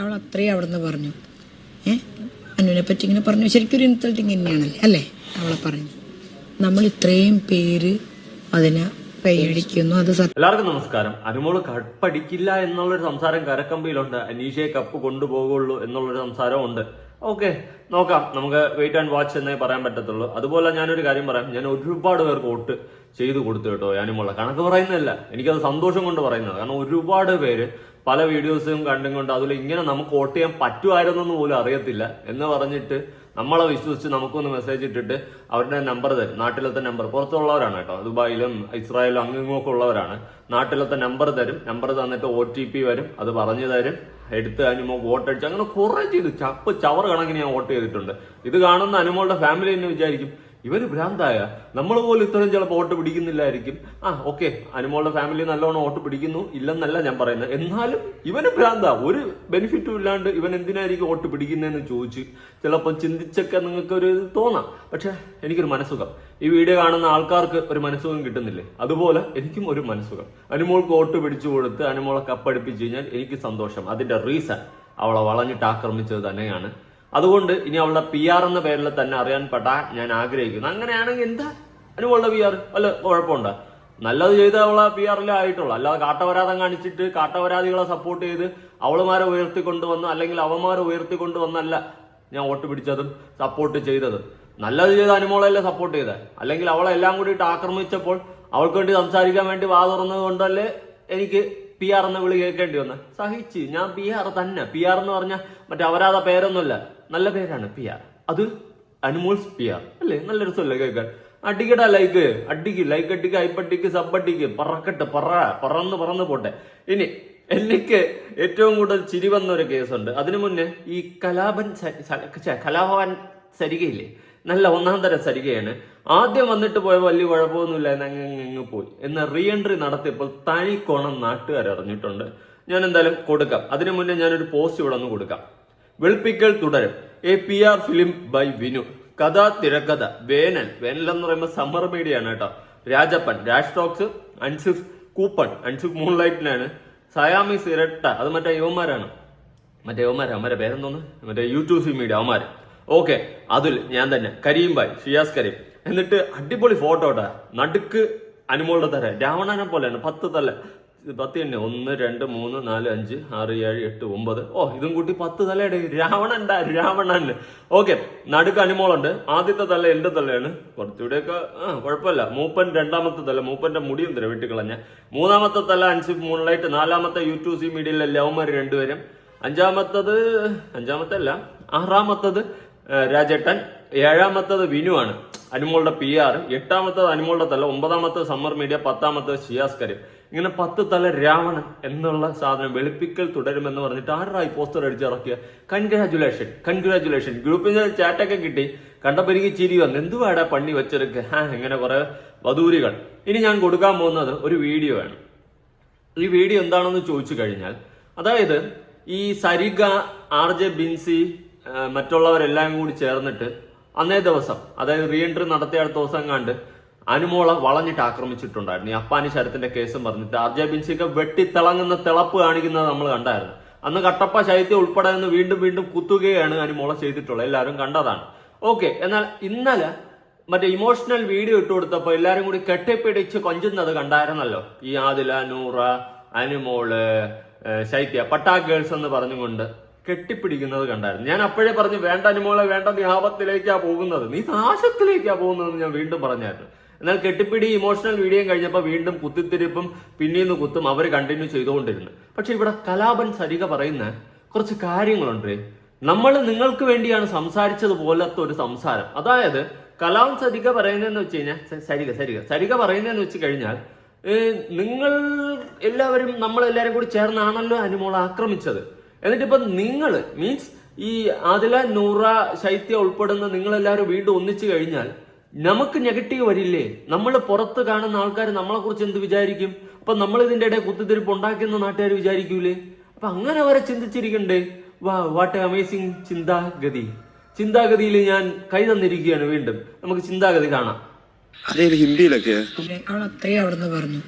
അവൾ അത്രയും അവിടെ നിന്ന് പറഞ്ഞു. ഏ? അനുവിനെ പറ്റി ഇങ്ങനെ പറഞ്ഞു. ശരിക്കും ഒരു ഇൻസൾട്ടിങ് തന്നെയാണല്ലേ? അല്ലേ? അവളെ പറഞ്ഞു. നമ്മൾ ഇത്രയും പേര് അതിനെ കൈയടിക്കുന്നു. അത് എല്ലാവർക്കും നമസ്കാരം. അനുമോൾ കപ്പടിക്കില്ല എന്നുള്ളൊരു സംസാരം കരക്കമ്പിയിലുണ്ട്. അനീഷയെ കപ്പ് കൊണ്ടുപോകുള്ളൂ എന്നുള്ളൊരു സംസാരം ഉണ്ട്. ഓക്കെ നോക്കാം. നമുക്ക് വെയിറ്റ് ആൻഡ് വാച്ച് എന്നേ പറയാൻ പറ്റത്തുള്ളൂ. അതുപോലെ ഞാനൊരു കാര്യം പറയാം. ഞാൻ ഒരുപാട് പേർക്ക് വോട്ട് ചെയ്തു കൊടുത്തു കേട്ടോ ഞാനുമുള്ള കണക്ക് പറയുന്നതല്ല എനിക്കത് സന്തോഷം കൊണ്ട് പറയുന്നത് കാരണം ഒരുപാട് പേര് പല വീഡിയോസും കണ്ടും കൊണ്ട് അതിൽ ഇങ്ങനെ നമുക്ക് വോട്ട് ചെയ്യാൻ പറ്റുമായിരുന്നെന്ന് പോലും അറിയത്തില്ല എന്ന് പറഞ്ഞിട്ട് നമ്മളെ വിശ്വസിച്ച് നമുക്കൊന്ന് മെസ്സേജ് ഇട്ടിട്ട് അവരുടെ നമ്പർ തരും. നാട്ടിലത്തെ നമ്പർ പുറത്തുള്ളവരാണ് കേട്ടോ. ദുബായിലും ഇസ്രായേലും അങ്ങുമൊക്കെ ഉള്ളവരാണ്. നാട്ടിലത്തെ നമ്പർ തരും. നമ്പർ തന്നിട്ട് ഒ ടി പി വരും. അത് പറഞ്ഞു തരും. എടുത്ത് അനുമോ വോട്ട് അടിച്ച് അങ്ങനെ കുറേ ചെയ്തു. ചപ്പ് ചവർ കണക്കിന് ഞാൻ വോട്ട് ചെയ്തിട്ടുണ്ട്. ഇത് കാണുന്ന അനുമോളുടെ ഫാമിലി തന്നെ വിചാരിക്കും ഇവർ ഭ്രാന്തായ. നമ്മൾ പോലും ഇത്രയും ചിലപ്പോൾ വോട്ട് പിടിക്കുന്നില്ലായിരിക്കും. ആ ഓക്കെ. അനുമോളുടെ ഫാമിലി നല്ലോണം വോട്ട് പിടിക്കുന്നു. ഇല്ലെന്നല്ല ഞാൻ പറയുന്നത്. എന്നാലും ഇവന് ഭ്രാന്ത. ഒരു ബെനിഫിറ്റും ഇല്ലാണ്ട് ഇവൻ എന്തിനായിരിക്കും വോട്ട് പിടിക്കുന്നതെന്ന് ചോദിച്ച് ചിലപ്പോൾ ചിന്തിച്ചൊക്കെ നിങ്ങൾക്ക് ഒരു ഇത് തോന്നാം. പക്ഷെ എനിക്കൊരു മനസ്സുഖം. ഈ വീഡിയോ കാണുന്ന ആൾക്കാർക്ക് ഒരു മനസ്സുഖം കിട്ടുന്നില്ലേ? അതുപോലെ എനിക്കും ഒരു മനസ്സുഖം. അനുമോൾക്ക് വോട്ട് പിടിച്ചു കൊടുത്ത് അനുമോളെ കപ്പടിപ്പിച്ച് കഴിഞ്ഞാൽ എനിക്ക് സന്തോഷം. അതിന്റെ റീസൺ അവളെ വളഞ്ഞിട്ട് ആക്രമിച്ചത് തന്നെയാണ്. അതുകൊണ്ട് ഇനി അവളുടെ പി ആർ എന്ന പേരിൽ തന്നെ അറിയാൻ പെടാൻ ഞാൻ ആഗ്രഹിക്കുന്നു. അങ്ങനെയാണെങ്കിൽ എന്താ? അനുവളുടെ പി ആർ അല്ല കുഴപ്പമുണ്ടോ. നല്ലത് ചെയ്ത് അവളെ പി ആറിൽ ആയിട്ടുള്ളൂ. അല്ലാതെ കാട്ടവരാതം കാണിച്ചിട്ട് കാട്ടവരാതികളെ സപ്പോർട്ട് ചെയ്ത് അവളുമാരെ ഉയർത്തിക്കൊണ്ടുവന്ന് അല്ലെങ്കിൽ അവന്മാരെ ഉയർത്തിക്കൊണ്ടുവന്നല്ല ഞാൻ വോട്ട് പിടിച്ചതും സപ്പോർട്ട് ചെയ്തത്. നല്ലത് ചെയ്ത അനുമോളല്ലേ സപ്പോർട്ട് ചെയ്തത് അല്ലെങ്കിൽ അവളെ എല്ലാം കൂടിയിട്ട് ആക്രമിച്ചപ്പോൾ അവൾക്ക് വേണ്ടി സംസാരിക്കാൻ വേണ്ടി വാ തുറന്നത് കൊണ്ടല്ലേ എനിക്ക് പി ആർ എന്ന വിളി കേൾക്കേണ്ടി വന്ന്? സഹിച്ച്. ഞാൻ പി ആർ തന്നെ. പി ആർ എന്ന് പറഞ്ഞാൽ മറ്റേ അവരാതെ പേരൊന്നുമല്ല. നല്ല പേരാണ് പി ആർ അത് അനുമോൾസ് പി ആർ അല്ലേ? നല്ല രസമല്ലേ കേൾക്കാൻ. അടിക്കടാ ലൈക്ക് അടിക്ക് ലൈക്ക് അടിക്ക് ഹൈപ്പട്ടിക്ക് സബ് അടിക്ക്. പറക്കട്ടെ പറ പറന്ന് പറന്ന് പോട്ടെ. ഇനി എനിക്ക് ഏറ്റവും കൂടുതൽ ചിരി വന്ന ഒരു കേസുണ്ട് അതിനു മുന്നേ ഈ കലാപൻ കലാഭവൻ സരികയില്ലേ? നല്ല ഒന്നാം തരം സരികയാണ്. ആദ്യം വന്നിട്ട് പോയ വലിയ കുഴപ്പമൊന്നുമില്ല എന്ന് അങ്ങ് അങ്ങ് അങ്ങ് പോയി. എന്ന റീ എൻട്രി നടത്തിയപ്പോൾ തനിക്കോണം നാട്ടുകാർ അറിഞ്ഞിട്ടുണ്ട്. ഞാൻ എന്തായാലും കൊടുക്കാം. അതിനു മുന്നേ ഞാനൊരു പോസ്റ്റ് ഇവിടെ ഒന്ന് കൊടുക്കാം. വെളുപ്പിക്കൽ തുടരും. A P R film by Vinu കഥ തിരക്കഥ വേനൽ. വേനൽ എന്ന് പറയുമ്പോൾ സമ്മർ മീഡിയ ആണ് കേട്ടോ. Rajappan Raj talks Ansif coupon. Ansif മൂൺലൈറ്റിനാണ് സയാമിസ് ഇരട്ട. അത് മറ്റേ യുവമാരാണ് മറ്റേ യുവന്മാരാ അവന്മാരെ പേരെന്തോന്ന്? മറ്റേ യൂട്യൂബ് മീഡിയ അവന്മാര്. ഓക്കെ അതിൽ ഞാൻ തന്നെ. കരീം ബായ് ഷിയാസ് കരീം. എന്നിട്ട് അടിപൊളി ഫോട്ടോ ഇട്ടാ നടുക്ക് അനുമോളുടെ തര രാവണനെ പോലെയാണ്. പത്ത് തല. പത്ത് തന്നെ. ഒന്ന് രണ്ട് മൂന്ന് നാല് അഞ്ച് ആറ് ഏഴ് എട്ട് ഒമ്പത്. ഓ ഇതും കൂട്ടി പത്ത് തലയുടെ. രാവണൻ രാവണൻ. ഓക്കെ നടുക്ക് അനുമോളുണ്ട്. ആദ്യത്തെ തല എന്റെ തലയാണ്. കുറച്ചുകൂടെയൊക്കെ ആ കുഴപ്പമില്ല. മൂപ്പൻ രണ്ടാമത്തെ തല. മൂപ്പന്റെ മുടിയും എന്തിനാ വെട്ടിക്കളഞ്ഞ? മൂന്നാമത്തെ തല അൻസിഫ് മൂൺലൈറ്റ് നാലാമത്തെ യൂട്യൂബ് സി മീഡിയയിലെ ലവ്മാർ രണ്ടുപേരും. അഞ്ചാമത്തത് അഞ്ചാമത്തെ അല്ല ആറാമത്തത് രാജേട്ടൻ. ഏഴാമത്തത് വിനു ആണ് അനുമോളുടെ പി ആർ എട്ടാമത്തത് അനുമോളുടെ തല ഒമ്പതാമത്തെ സമ്മർ മീഡിയ പത്താമത്തെ ഷിയാസ് കരീം ഇങ്ങനെ പത്ത് തല രാവണൻ എന്നുള്ള സാധനം വെളുപ്പിക്കൽ തുടരുമെന്ന് പറഞ്ഞിട്ട് ആരായി പോസ്റ്റർ അടിച്ചിറക്കിയ കൺഗ്രാചുലേഷൻ കൺഗ്രാചുലേഷൻ ഗ്രൂപ്പിൽ നിന്ന് ചാറ്റൊക്കെ കിട്ടി. കണ്ടപ്പോൾ ചിരി വന്നു. എന്തുവാടാ പണി വെച്ചെടുക്കുക ഇങ്ങനെ കുറെ വധൂരികൾ. ഇനി ഞാൻ കൊടുക്കാൻ പോകുന്നത് ഒരു വീഡിയോ ആണ്. ഈ വീഡിയോ എന്താണെന്ന് ചോദിച്ചു കഴിഞ്ഞാൽ അതായത് ഈ സരിഗ ആർ ജെ ബിൻസി മറ്റുള്ളവരെല്ലാം കൂടി ചേർന്നിട്ട് അന്നേ ദിവസം അതായത് റീ എൻട്രി നടത്തിയ അടുത്ത ദിവസം കണ്ട് അനുമോളെ വളഞ്ഞിട്ട് ആക്രമിച്ചിട്ടുണ്ടായിരുന്നു. ഈ അപ്പാനി ശരത്തിന്റെ കേസും പറഞ്ഞിട്ട് ആർ ജെ ബിൻസിക്ക് വെട്ടിത്തിളങ്ങുന്ന തിളപ്പ് കാണിക്കുന്നത് നമ്മൾ കണ്ടായിരുന്നു. അന്ന് കട്ടപ്പ ശൈത്യം ഉൾപ്പെടെ നിന്ന് വീണ്ടും വീണ്ടും കുത്തുകയാണ് അനുമോളെ ചെയ്തിട്ടുള്ളത്. എല്ലാവരും കണ്ടതാണ്. ഓക്കെ എന്നാൽ ഇന്നലെ മറ്റേ ഇമോഷണൽ വീഡിയോ ഇട്ട് കൊടുത്തപ്പോൾ എല്ലാവരും കൂടി കെട്ടിപ്പിടിച്ച് കൊഞ്ചുന്നത് കണ്ടായിരുന്നല്ലോ. ഈ ആദില നൂറ അനുമോൾ ശൈത്യ പട്ടാ ഗേൾസ് എന്ന് പറഞ്ഞുകൊണ്ട് കെട്ടിപ്പിടിക്കുന്നത് കണ്ടായിരുന്നു. ഞാൻ അപ്പോഴേ പറഞ്ഞു വേണ്ട അനുമോളെ വേണ്ട നീ ആപത്തിലേക്കാ പോകുന്നത്. നീ നാശത്തിലേക്കാ പോകുന്നത് ഞാൻ വീണ്ടും പറഞ്ഞായിരുന്നു. എന്നാൽ കെട്ടിപ്പിടി ഇമോഷണൽ വീഡിയോ കഴിഞ്ഞപ്പോൾ വീണ്ടും കുത്തിത്തിരിപ്പും പിന്നീന്ന് കുത്തും അവർ കണ്ടിന്യൂ ചെയ്തുകൊണ്ടിരുന്നു. പക്ഷെ ഇവിടെ കലാപൻ സരിക പറയുന്ന കുറച്ച് കാര്യങ്ങളുണ്ട്. നമ്മൾ നിങ്ങൾക്ക് വേണ്ടിയാണ് സംസാരിച്ചത് പോലത്തെ ഒരു സംസാരം. അതായത് കലാം സരിക പറയുന്നതെന്ന് വെച്ച് കഴിഞ്ഞാൽ സരിക സരിക സരിക പറയുന്നതെന്ന് വെച്ച് കഴിഞ്ഞാൽ നിങ്ങൾ എല്ലാവരും നമ്മളെല്ലാവരും കൂടി ചേർന്നാണല്ലോ അനുമോൾ ആക്രമിച്ചത്. എന്നിട്ട് ഇപ്പൊ നിങ്ങൾ മീൻസ് ഈ ആദില നൂറ ശൈത്യ ഉൾപ്പെടുന്ന നിങ്ങൾ എല്ലാവരും വീണ്ടും ഒന്നിച്ചു കഴിഞ്ഞാൽ നമുക്ക് നെഗറ്റീവ് വരില്ലേ? നമ്മൾ പുറത്ത് കാണുന്ന ആൾക്കാർ നമ്മളെ കുറിച്ച് എന്ത് വിചാരിക്കും? അപ്പൊ നമ്മൾ ഇതിന്റെ ഇടയിൽ കുത്തിത്തിരിപ്പ് ഉണ്ടാക്കുന്ന നാട്ടുകാർ വിചാരിക്കൂലേ? അപ്പൊ അങ്ങനെ വരെ ചിന്തിച്ചിരിക്കണ്ടേ? വാ വാട്ട് അമേസിങ് ചിന്താഗതി. ചിന്താഗതിയിൽ ഞാൻ കൈ തന്നിരിക്കുകയാണ് വീണ്ടും. നമുക്ക് ചിന്താഗതി കാണാം. ഹിന്ദിയിലൊക്കെ. അത്രയും പറഞ്ഞു.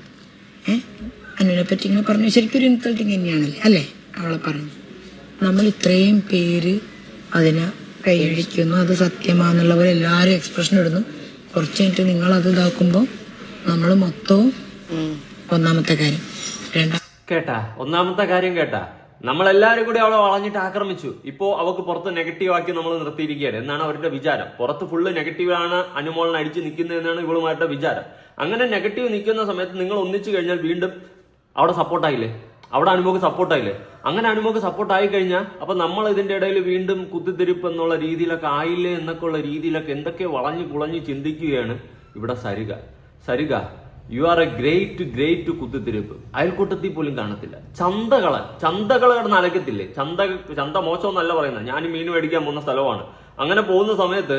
ഏ? അനുവിനെ പറ്റി ഇങ്ങനെ പറഞ്ഞു. ശരിക്കും ഒരു ഇൻസൾട്ടിങ് തന്നെയാണല്ലേ? അല്ലേ? അവളെ പറഞ്ഞു. നമ്മൾ ഇത്രയും പേര് അതിനെ കൈയഴിക്കുന്നു അത് സത്യമാണെന്നുള്ളവർ എല്ലാവരും എക്സ്പ്രഷൻ ഇടുന്നു. കുറച്ച് കഴിഞ്ഞിട്ട് നിങ്ങൾ അത് ഇതാക്കുമ്പോൾ നമ്മൾ മൊത്തവും ഒന്നാമത്തെ കാര്യം. രണ്ടാം കേട്ടാ ഒന്നാമത്തെ കാര്യം കേട്ടാ. നമ്മളെല്ലാരും കൂടി അവളെ വളഞ്ഞിട്ട് ആക്രമിച്ചു. ഇപ്പോ അവക്ക് പുറത്ത് നെഗറ്റീവ് ആക്കി നമ്മൾ നിർത്തിയിരിക്കുകയാണ്. എന്നാണ് അവരുടെ വിചാരം. പുറത്ത് ഫുള്ള് നെഗറ്റീവ് ആണ് അനുമോളിനെ അടിച്ച് നിൽക്കുന്നതെന്നാണ് ഇവളുമാരുടെ വിചാരം. അങ്ങനെ നെഗറ്റീവ് നിൽക്കുന്ന സമയത്ത് നിങ്ങൾ ഒന്നിച്ചു കഴിഞ്ഞാൽ വീണ്ടും അവിടെ സപ്പോർട്ടായില്ലേ അവിടെ അനുമോക്ക് സപ്പോർട്ടായില്ലേ അങ്ങനെ അനുമോക്ക് സപ്പോർട്ട് ആയി കഴിഞ്ഞാൽ അപ്പൊ നമ്മൾ ഇതിന്റെ ഇടയിൽ വീണ്ടും കുത്തിത്തിരിപ്പ് എന്നുള്ള രീതിയിലൊക്കെ ആയില്ലേ എന്നൊക്കെ ഉള്ള രീതിയിലൊക്കെ എന്തൊക്കെ വളഞ്ഞു കുളഞ്ഞു ചിന്തിക്കുകയാണ് ഇവിടെ Sarika. Sarika you are a great great കുത്തിത്തിരിപ്പ്. അയൽക്കൂട്ടത്തിൽ പോലും കാണത്തില്ല. ചന്തകൾ ചന്തകൾ കിടന്ന് അലക്കത്തില്ലേ? ചന്ത ചന്ത മോശമെന്നല്ല പറയുന്നത്. ഞാൻ മീൻ മേടിക്കാൻ പോകുന്ന സ്ഥലമാണ്. അങ്ങനെ പോകുന്ന സമയത്ത്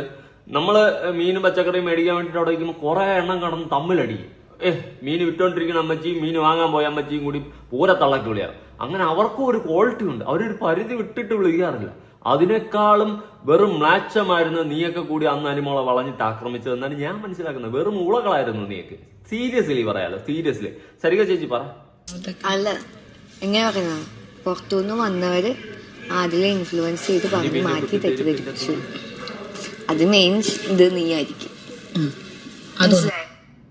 നമ്മൾ മീനും പച്ചക്കറിയും മേടിക്കാൻ വേണ്ടിയിട്ട് അവിടെ ഇരിക്കുമ്പോൾ കുറെ എണ്ണം കടന്ന് തമ്മിലടിക്കും. ഏ മീൻ വിറ്റോണ്ടിരിക്കുന്ന അമ്മച്ചിയും മീൻ വാങ്ങാൻ പോയ അമ്മച്ചിയും കൂടി പൂര തള്ളക്കി വിളിയാറ്. അങ്ങനെ അവർക്കും ഒരു ക്വാളിറ്റി ഉണ്ട്. അവരൊരു പരിധി വിട്ടിട്ട് വിളിക്കാറില്ല അതിനേക്കാളും വെറും മ്ലാച്ചമായിരുന്നു നീയൊക്കെ കൂടി അന്ന് അനുമോളെ വളഞ്ഞിട്ട് ആക്രമിച്ചതെന്നാണ് ഞാൻ മനസ്സിലാക്കുന്നത്. വെറും ഉളകളായിരുന്നു നീയൊക്കെ. സീരിയസ്ലി പറയാലോ സീരിയസ്ലി സരിക ചേച്ചി പറ. അല്ല എങ്ങനെ പറയുന്നത് പുറത്തുനിന്ന് വന്നവര് അതിലെ ഇൻഫ്ലുവൻസ് ചെയ്ത് പറഞ്ഞു മാറ്റി തെറ്റിദ്ധരിപ്പിച്ചു. അത് മെയിൻ ഇത് നീ ആയിരിക്കും ഉം.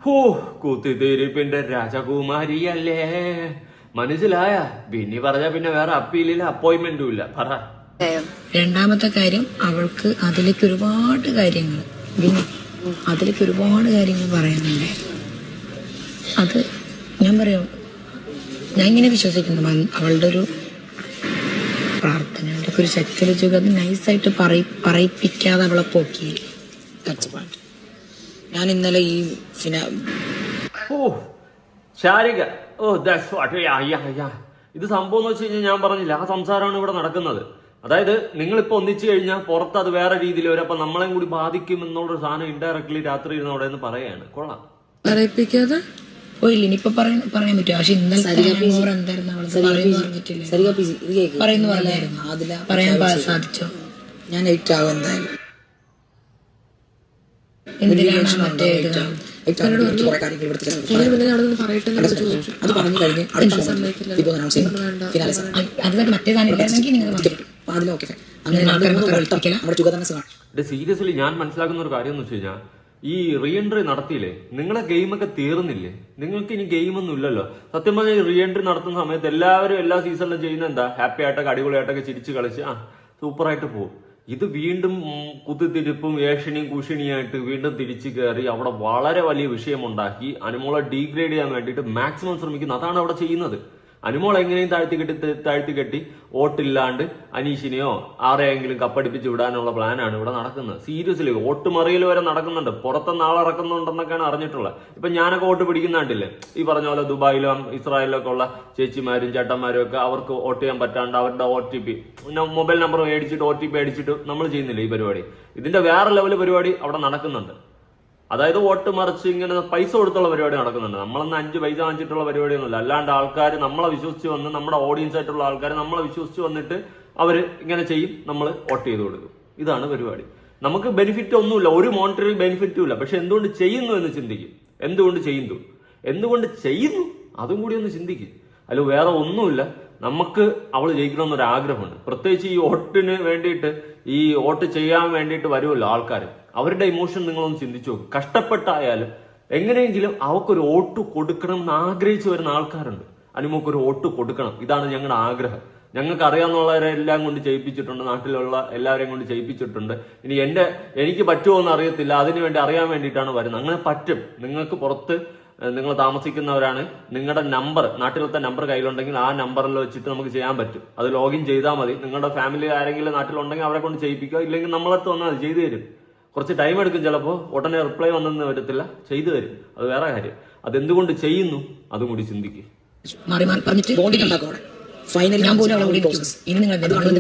ഹോ കുത്തിത്തിരിപ്പിന്റെ രാജകുമാരിയല്ലേ? മനസ്സിലായ? ബിന്നി പറഞ്ഞ പിന്നെ വേറെ അപ്പീലില്ല അപ്പോയിന്റ്മെന്റും ഇല്ല. പറ. രണ്ടാമത്തെ കാര്യം അവൾക്ക് അതിലേക്ക് ഒരുപാട് കാര്യങ്ങൾ അതിലേക്ക് ഒരുപാട് കാര്യങ്ങൾ പറയുന്നുണ്ട് അത് ഞാൻ പറയാം ഞാൻ ഇങ്ങനെ വിശ്വസിക്കുന്നു. അവളുടെ ഒരു പ്രാർത്ഥനയുടെ ഒരു ശക്തി വെച്ച് അത് നൈസായിട്ട് പറയിപ്പിക്കാതെ അവളെ പോക്കി ഞാൻ ഇന്നലെ ഈ ഫിന ഓ Sharika. Oh that's what yeah yeah yeah. ഇത് സംഭവം എന്ന് വെച്ച് കഴിഞ്ഞാൽ ഞാൻ പറഞ്ഞില്ല ആ സംസാരമാണ് ഇവിടെ നടക്കുന്നത്. അതായത് നിങ്ങളിപ്പോ ഒന്നിച്ചു കഴിഞ്ഞാൽ പുറത്ത് അത് വേറെ രീതിയിൽ വരും. അപ്പൊ നമ്മളെയും കൂടി ബാധിക്കും എന്നുള്ളൊരു സാധനം ഇൻഡയറക്ട്ലി രാത്രി ഇരുന്ന് അവിടെ നിന്ന് പറയാണ് കൊള്ളാം. പറയിപ്പിക്കാതെ? ഇനിയിപ്പൊ പറയാൻ പറയാൻ പറ്റുമോ? പക്ഷെ ഇന്നലെ ഓവർ എന്തായിരുന്നു അവളത് പറയുന്നു പറയാൻ സാധിച്ചോ? ഞാൻ ലേറ്റ് ആവും എന്തായാലും. എന്തിനാണ് മറ്റേ അത് പറഞ്ഞു കഴിഞ്ഞ് സീരിയസ്ലി ഞാൻ മനസ്സിലാക്കുന്ന ഒരു കാര്യം എന്ന് വെച്ച് കഴിഞ്ഞാൽ ഈ റീഎൻട്രി നടത്തിയില്ലേ? നിങ്ങളെ ഗെയിമൊക്കെ തീർന്നില്ലേ? നിങ്ങൾക്ക് ഇനി ഗെയിമൊന്നും ഇല്ലല്ലോ. സത്യം പറഞ്ഞാൽ റീ എൻട്രി നടത്തുന്ന സമയത്ത് എല്ലാവരും എല്ലാ സീസണിലും ചെയ്യുന്ന എന്താ? ഹാപ്പി ആയിട്ടൊക്കെ അടിപൊളിയായിട്ടൊക്കെ ചിരിച്ച് കളിച്ച് ആ സൂപ്പറായിട്ട് പോകും. ഇത് വീണ്ടും കുത്തിത്തിരിപ്പും ഏഷണിയും കുഷിണിയായിട്ട് വീണ്ടും തിരിച്ചു കയറി അവിടെ വളരെ വലിയ വിഷയമുണ്ടാക്കി അനുമോളെ ഡീഗ്രേഡ് ചെയ്യാൻ വേണ്ടിയിട്ട് മാക്സിമം ശ്രമിക്കുന്നു. അതാണ് അവിടെ ചെയ്യുന്നത്. അനുമോൾ എങ്ങനെയും താഴ്ത്തി കെട്ടി താഴ്ത്തി കെട്ടി വോട്ടില്ലാണ്ട് അനീഷിനെയോ ആരെയെങ്കിലും കപ്പടിപ്പിച്ച് വിടാനുള്ള പ്ലാനാണ് ഇവിടെ നടക്കുന്നത്. സീരിയസ്ലി വോട്ട് മറിയൽ വരെ നടക്കുന്നുണ്ട്. പുറത്ത് നാളെ ഇറക്കുന്നുണ്ടെന്നൊക്കെയാണ് അറിഞ്ഞിട്ടുള്ളത്. ഇപ്പൊ ഞാനൊക്കെ വോട്ട് പിടിക്കുന്നുണ്ടില്ലേ? ഈ പറഞ്ഞ പോലെ ദുബായിലും ഇസ്രായേലിലൊക്കെ ഉള്ള ചേച്ചിമാരും ചേട്ടന്മാരും ഒക്കെ അവർക്ക് വോട്ട് ചെയ്യാൻ പറ്റാണ്ട് അവരുടെ O T P mobile number മേടിച്ചിട്ട് ഒ ടി പി അടിച്ചിട്ട് നമ്മൾ ചെയ്യുന്നില്ല ഈ പരിപാടി? ഇതിന്റെ വേറെ ലെവൽ പരിപാടി അവിടെ നടക്കുന്നുണ്ട്. അതായത് വോട്ട് മറിച്ച് ഇങ്ങനെ പൈസ കൊടുത്തുള്ള പരിപാടി നടക്കുന്നുണ്ട്. നമ്മളൊന്ന് അഞ്ച് പൈസ വാങ്ങിച്ചിട്ടുള്ള പരിപാടിയൊന്നുമില്ല. അല്ലാണ്ട് ആൾക്കാർ നമ്മളെ വിശ്വസിച്ച് വന്ന് നമ്മുടെ ഓഡിയൻസ് ആയിട്ടുള്ള ആൾക്കാർ നമ്മളെ വിശ്വസിച്ച് വന്നിട്ട് അവർ ഇങ്ങനെ ചെയ്യും. നമ്മൾ വോട്ട് ചെയ്ത് കൊടുക്കും. ഇതാണ് പരിപാടി. നമുക്ക് ബെനിഫിറ്റ് ഒന്നുമില്ല. ഒരു മോണിറ്ററി ബെനിഫിറ്റും ഇല്ല. പക്ഷെ എന്തുകൊണ്ട് ചെയ്യുന്നു എന്ന് ചിന്തിക്കും. എന്തുകൊണ്ട് ചെയ്യുന്നു? എന്തുകൊണ്ട് ചെയ്യുന്നു? അതും കൂടി ഒന്ന് ചിന്തിക്കും. അതിൽ വേറെ ഒന്നുമില്ല. നമുക്ക് അവൾ ജയിക്കണമെന്നൊരു ആഗ്രഹമുണ്ട് പ്രത്യേകിച്ച് ഈ വോട്ടിന് വേണ്ടിയിട്ട് ഈ വോട്ട് ചെയ്യാൻ വേണ്ടിയിട്ട് വരുമല്ലോ ആൾക്കാർ അവരുടെ ഇമോഷൻ നിങ്ങളൊന്ന് ചിന്തിച്ചു നോക്കും. കഷ്ടപ്പെട്ടായാലും എങ്ങനെയെങ്കിലും അവക്കൊരു വോട്ട് കൊടുക്കണം എന്ന് ആഗ്രഹിച്ചു വരുന്ന ആൾക്കാരുണ്ട്. അനുമൊക്കൊരു വോട്ട് കൊടുക്കണം. ഇതാണ് ഞങ്ങളുടെ ആഗ്രഹം. ഞങ്ങൾക്ക് അറിയാവുന്നവരെ എല്ലാം കൊണ്ട് ചെയ്യിപ്പിച്ചിട്ടുണ്ട്. നാട്ടിലുള്ള എല്ലാവരെയും കൊണ്ട് ചെയ്യിപ്പിച്ചിട്ടുണ്ട്. ഇനി എന്റെ എനിക്ക് പറ്റുമോ എന്ന് അറിയത്തില്ല അതിനുവേണ്ടി അറിയാൻ വേണ്ടിയിട്ടാണ് വരുന്നത്. അങ്ങനെ പറ്റും. നിങ്ങൾക്ക് പുറത്ത് നിങ്ങൾ താമസിക്കുന്നവരാണ്. നിങ്ങളുടെ നമ്പർ നാട്ടിലത്തെ നമ്പർ കയ്യിലുണ്ടെങ്കിൽ ആ നമ്പറിൽ വെച്ചിട്ട് നമുക്ക് ചെയ്യാൻ പറ്റും. അത് ലോഗിൻ ചെയ്താൽ മതി. നിങ്ങളുടെ ഫാമിലി ആരെങ്കിലും നാട്ടിലുണ്ടെങ്കിൽ അവരെ കൊണ്ട് ചെയ്യിപ്പിക്കുക. ഇല്ലെങ്കിൽ നമ്മളടുത്ത് വന്നാൽ ചെയ്തു തരും. കുറച്ച് ടൈം എടുക്കും ചിലപ്പോൾ ഉടനെ റിപ്ലൈ വന്നെന്ന് വരത്തില്ല. ചെയ്തു തരും. അത് വേറെ കാര്യം. അതെന്തുകൊണ്ട് ചെയ്യുന്നു? അതും കൂടി ചിന്തിക്കുക മാറി മാറി പറഞ്ഞിട്ട് ബോണ്ടിങ് ഉണ്ടാക്കും അവിടെ. ഫൈനലി ഞാൻ പോലും അവളെ വിളിക്കും. ഇനി നിങ്ങൾ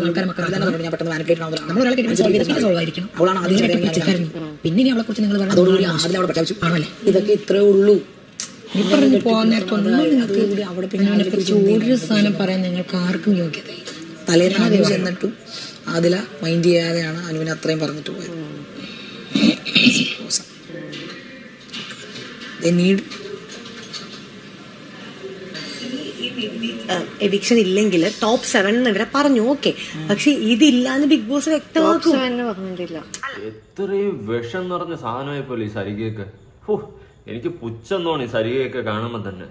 ആൾക്കാരെ മക്കളെ ഞാൻ പെട്ടെന്ന് മാനിപ്പുലേറ്റ് ആവുന്ന നമ്മൾ ഒരാളെ കിട്ടി സോൾവ് ചെയ്ത് സോൾവ് ആയിരിക്കണം അവളാണ് ആദ്യം ഇതിനെ ചെയ്തത് പറ്റി കരഞ്ഞു. പിന്നെ ഇനി അവളെ കുറിച്ച് നിങ്ങൾ അതോടുകൂടി പറഞ്ഞു അതിൽ അവിടെ പ്രഖ്യാപിച്ചു ആണല്ലേ? ഇതൊക്കെ ഇത്രേ ഉള്ളൂ. ഈ പറഞ്ഞു പോകാൻ നേരത്തൊന്നും നിങ്ങൾക്ക് അതോടുകൂടി അവിടെ പിന്നെ അതിനെ ഒരു സാധനം പറയാൻ നിങ്ങൾക്ക് ആർക്കും യോഗ്യതയില്ല. തലേന്ന് ചെന്നിട്ടും അതില മൈൻഡ് ചെയ്യാതെയാണ് അനുവിനെ അത്രയും പറഞ്ഞിട്ട് പോയത്. They need എവിക്ഷൻ ഇല്ലെങ്കിൽ ടോപ്പ് സെവൻ എന്ന് ഇവരെ പറഞ്ഞു ഓക്കെ പക്ഷെ ഇതില്ലാന്ന് ബിഗ് ബോസ് വ്യക്തമാക്കും. എത്രയും വിഷം നിറഞ്ഞ സാധനമായി പോലെ ഈ സരികയൊക്കെ. എനിക്ക് പുച്ഛം തോന്നി സരികയൊക്കെ കാണുമ്പോൾ തന്നെ.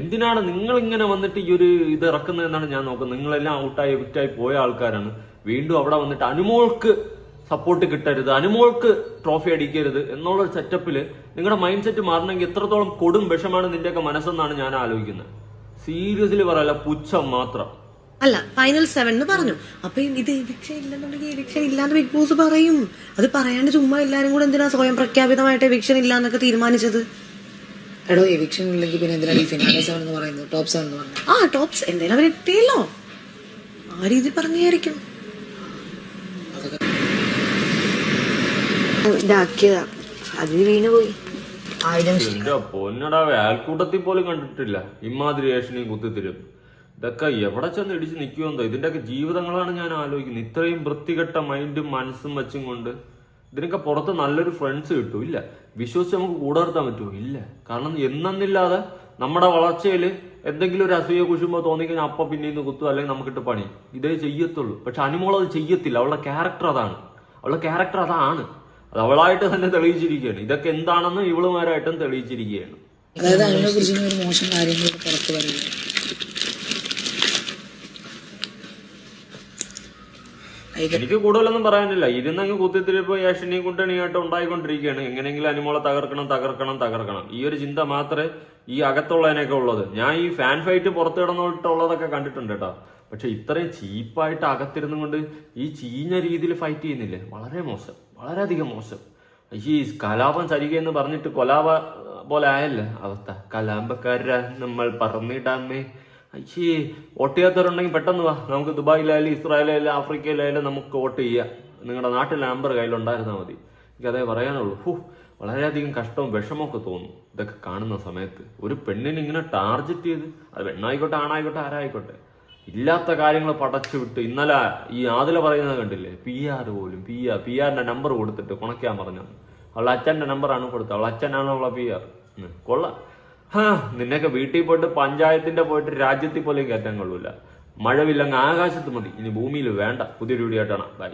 എന്തിനാണ് നിങ്ങൾ ഇങ്ങനെ വന്നിട്ട് ഈ ഒരു ഇത് ഇറക്കുന്നതെന്നാണ് ഞാൻ നോക്കുന്നത്? നിങ്ങളെല്ലാം ഔട്ടായി വിറ്റായി പോയ ആൾക്കാരാണ്. വീണ്ടും അവിടെ വന്നിട്ട് അനുമോൾക്ക് സപ്പോർട്ട് കിട്ടരുത്. അനുമോൾക്ക് ട്രോഫി അടിക്കരുത് എന്നുള്ള ഒരു സെറ്റപ്പിൽ നിങ്ങളുടെ മൈൻഡ് സെറ്റ് മാറണമെങ്കിൽ എത്രത്തോളം കൊടും വിഷമാണ് നിന്റെയൊക്കെ മനസ്സെന്നാണ് ഞാൻ ആലോചിക്കുന്നത്. സീരിയസ്ലി പറയല്ല പുച്ഛം മാത്രം. അല്ല ഫൈനൽ സെവൻ എന്ന് പറഞ്ഞു. അപ്പൊ ഇത് എവിക്ഷൻ ഇല്ലെന്നുണ്ടെങ്കിൽ എവിക്ഷൻ ഇല്ലാന്ന് ബിഗ് ബോസ് പറയും. അത് പറയാണ്ട് ചുമ്മാ എല്ലാരും കൂടെ എന്തിനാ സ്വയം പ്രഖ്യാപിതമായിട്ട് എവിക്ഷൻ ഇല്ലാന്നൊക്കെ തീരുമാനിച്ചത്? എടോ എവിക്ഷൻ ഇല്ലെങ്കിൽ പിന്നെ എന്തിനാണ് ഈ ഫിനാലെ സെവൻ എന്ന് പറയുന്നത്? ടോപ്പ് സെവൻ എന്ന് പറയുന്നത് ആ ടോപ്സ് എന്തായാലും അവർ എത്തിയല്ലോ. ആ രീതി പറഞ്ഞായിരിക്കും. ഇതാക്കിയതാ അതിൽ വീണ് പൊന്നടാവേ അയൽക്കൂട്ടത്തിൽ പോലും കണ്ടിട്ടില്ല. ഇമാതിരി ഏഷനെയും കുത്തിത്തിരും ഇതൊക്കെ എവിടെ ചെന്ന് ഇടിച്ച് നിൽക്കുമെന്തോ ഇതിന്റെയൊക്കെ ജീവിതങ്ങളാണ് ഞാൻ ആലോചിക്കുന്നത്. ഇത്രയും വൃത്തികെട്ട മൈൻഡും മനസ്സും വെച്ചും കൊണ്ട് ഇതിനൊക്കെ പുറത്ത് നല്ലൊരു ഫ്രണ്ട്സ് കിട്ടും. ഇല്ല. വിശ്വസിച്ച് നമുക്ക് കൂടെ നിർത്താൻ പറ്റുമോ? ഇല്ല. കാരണം എന്നെന്നില്ലാതെ നമ്മുടെ വളർച്ചയിൽ എന്തെങ്കിലും ഒരു അസൂയ കുശുമ്പോൾ തോന്നിക്കഴിഞ്ഞാൽ അപ്പം പിന്നെ ഇന്ന് കുത്തും. അല്ലെങ്കിൽ നമുക്കിട്ട് പണി. ഇതേ ചെയ്യത്തുള്ളൂ. പക്ഷെ അനുമോൾ അത് ചെയ്യത്തില്ല. അവളുടെ ക്യാരക്ടർ അതാണ്. അവളുടെ ക്യാരക്ടർ അതാണ്. അത് അവളായിട്ട് തന്നെ തെളിയിച്ചിരിക്കുകയാണ്. ഇതൊക്കെ എന്താണെന്ന് ഇവളുമാരായിട്ടും തെളിയിച്ചിരിക്കുകയാണ്. അതായത് കുറിച്ച് ഒരു മോശം കാര്യങ്ങൾ പുറത്തു എനിക്ക് കൂടുതലൊന്നും പറയാനില്ല. ഇരുന്നങ്ങ് കുത്തിത്തിരിപ്പ് യാഷിനെയും കുണ്ടണിയായിട്ട് ഉണ്ടായിക്കൊണ്ടിരിക്കുകയാണ്. എങ്ങനെയെങ്കിലും അനുമോളെ തകർക്കണം തകർക്കണം തകർക്കണം. ഈ ഒരു ചിന്ത മാത്രമേ ഈ അകത്തുള്ളതിനൊക്കെ ഉള്ളത്. ഞാൻ ഈ ഫാൻ ഫൈറ്റ് പുറത്ത് കിടന്നിട്ടുള്ളതൊക്കെ കണ്ടിട്ടുണ്ട് കേട്ടോ. പക്ഷെ ഇത്രയും ചീപ്പായിട്ട് അകത്തിരുന്നും കൊണ്ട് ഈ ചീഞ്ഞ രീതിയിൽ ഫൈറ്റ് ചെയ്യുന്നില്ലേ? വളരെ മോശം. വളരെയധികം മോശം. ഈ കലാപം ചരിക എന്ന് പറഞ്ഞിട്ട് കൊലാപ പോലെ ആയല്ലേ അവസ്ഥ. കലാപക്കാരാ നമ്മൾ പറഞ്ഞിടാമേ അയ്യേ വോട്ട് ചെയ്യാത്തവരുണ്ടെങ്കിൽ പെട്ടെന്ന് വാ. നമുക്ക് ദുബായിലായാലും ഇസ്രായേലായാലും ആഫ്രിക്കയിലായാലും നമുക്ക് വോട്ട് ചെയ്യാം. നിങ്ങളുടെ നാട്ടിലെ നമ്പർ കയ്യിലുണ്ടായിരുന്നാൽ മതി. എനിക്കതേ പറയാനുള്ളൂ. ഹു വളരെയധികം കഷ്ടവും വിഷമമൊക്കെ തോന്നും ഇതൊക്കെ കാണുന്ന സമയത്ത്. ഒരു പെണ്ണിനെ ഇങ്ങനെ ടാർഗറ്റ് ചെയ്ത് അത് പെണ്ണായിക്കോട്ടെ ആണായിക്കോട്ടെ ആരായിക്കോട്ടെ. ഇല്ലാത്ത കാര്യങ്ങൾ പടച്ചു വിട്ട് ഇന്നലെ ഈ ആദില പറയുന്നത് കണ്ടില്ലേ? പി ആർ പോലും പി ആർ പി ആറിന്റെ നമ്പർ കൊടുത്തിട്ട് കുണയ്ക്കാൻ പറഞ്ഞു. അവളെ അച്ഛന്റെ നമ്പറാണ് കൊടുത്തത്. അവളെ അച്ഛനാണ് അവളെ പി ആർ കൊള്ളാം. നിന്നൊക്കെ വീട്ടിൽ പോയിട്ട് പഞ്ചായത്തിന്റെ പോയിട്ട് രാജ്യത്തിൽ പോലും കയറ്റാൻ കൊള്ളൂല. മഴവില്ലങ്ങ് ആകാശത്ത് മതി. ഇനി ഭൂമിയിൽ വേണ്ട. പുതിയൊരു വീഡിയോ ആയിട്ടാണ്. ബൈ